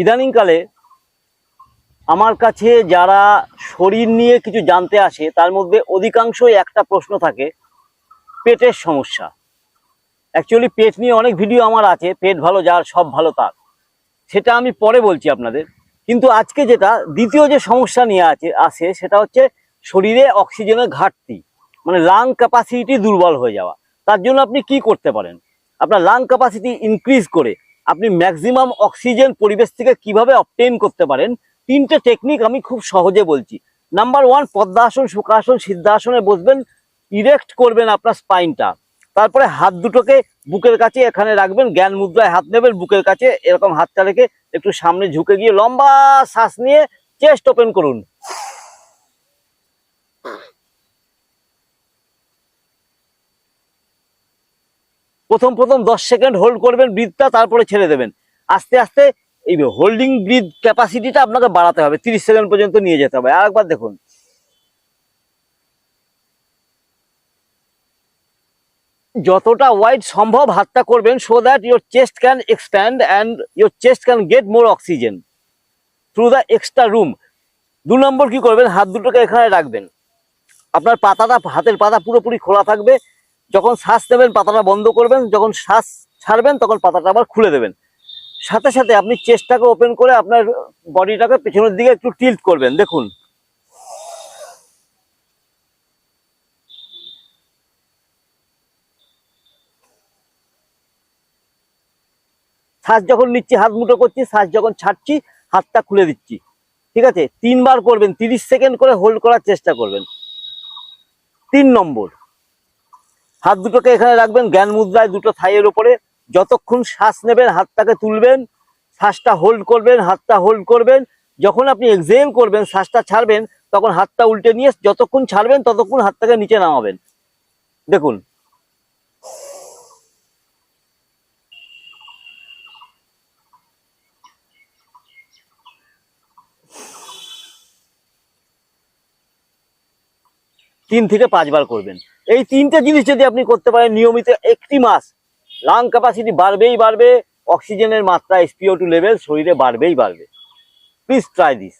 ইদানিংকালে আমার কাছে যারা শরীর নিয়ে কিছু জানতে আসে, তার মধ্যে অধিকাংশই একটা প্রশ্ন থাকে, পেটের সমস্যা। অ্যাকচুয়ালি পেট নিয়ে অনেক ভিডিও আমার আছে, পেট ভালো যার, সব ভালো তার। সেটা আমি পরে বলছি আপনাদের। কিন্তু আজকে যেটা, দ্বিতীয় যে সমস্যা নিয়ে আছে আসে সেটা হচ্ছে শরীরে অক্সিজেনের ঘাটতি। মানে লাং ক্যাপাসিটি দুর্বল হয়ে যাওয়া। তার জন্য আপনি কি করতে পারেন? আপনার লাং ক্যাপাসিটি ইনক্রিজ করে আপনি ম্যাক্সিমাম অক্সিজেন পরিবেশ থেকে কীভাবে অবটেন করতে পারেন? তিনটে টেকনিক আমি খুব সহজে বলছি। নাম্বার ওয়ান পদ্মাসন সুখাসন সিদ্ধাসনে বসবেন ইরেক্ট করবেন আপনার স্পাইনটা তারপরে হাত দুটোকে বুকের কাছে এখানে রাখবেন, জ্ঞান মুদ্রায় হাত নেবেন, বুকের কাছে এরকম হাতটা রেখে একটু সামনে ঝুঁকে গিয়ে লম্বা শ্বাস নিয়ে চেস্ট ওপেন করুন। প্রথম প্রথম দশ সেকেন্ড হোল্ড করবেন ব্রিথটা তারপরে ছেড়ে দেবেন। আস্তে আস্তে এই হোল্ডিং ব্রিথ ক্যাপাসিটিটা আপনাকে বাড়াতে হবে, তিরিশ সেকেন্ড পর্যন্ত নিয়ে যেতে হবে। আরেকবার দেখুন। যতটা ওয়াইড সম্ভব হাতটা করবেন so that your chest can expand and your chest can get more oxygen through the extra room দু নম্বর কি করবেন? হাত দুটোকে এখানে রাখবেন। আপনার পাতাটা, হাতের পাতা পুরোপুরি খোলা থাকবে। যখন শ্বাস নেবেন, পাতাটা বন্ধ করবেন, যখন শ্বাস ছাড়বেন, তখন পাতাটা আবার খুলে দেবেন। সাথে সাথে আপনি চেস্টটাকে ওপেন করে আপনার বডিটাকে পেছনের দিকে একটু টিল্ট করবেন, দেখুন। শ্বাস যখন নিচ্ছি, হাত মুঠো করছি, শ্বাস যখন ছাড়ছি, হাতটা খুলে দিচ্ছি। ঠিক আছে? তিনবার করবেন, তিরিশ সেকেন্ড করে হোল্ড করার চেষ্টা করবেন। তিন নম্বর। হাত দুটোকে এখানে রাখবেন, জ্ঞান মুদ্রায় দুটো থাইয়ের ওপরে যতক্ষণ শ্বাস নেবেন, হাতটাকে তুলবেন, শ্বাসটা হোল্ড করবেন, হাতটা হোল্ড করবেন। যখন আপনি এক্সেল করবেন, শ্বাসটা ছাড়বেন, তখন হাতটা উল্টে নিয়ে যতক্ষণ ছাড়বেন, ততক্ষণ হাতটাকে নিচে নামাবেন। দেখুন। তিন থেকে পাঁচবার করবেন। এই তিনটে জিনিস যদি আপনি করতে পারেন, নিয়মিত একটি মাস লাং ক্যাপাসিটি বাড়বেই বাড়বে অক্সিজেনের মাত্রা এসপিও টু লেভেল শরীরে বাড়বেই বাড়বে। Please try this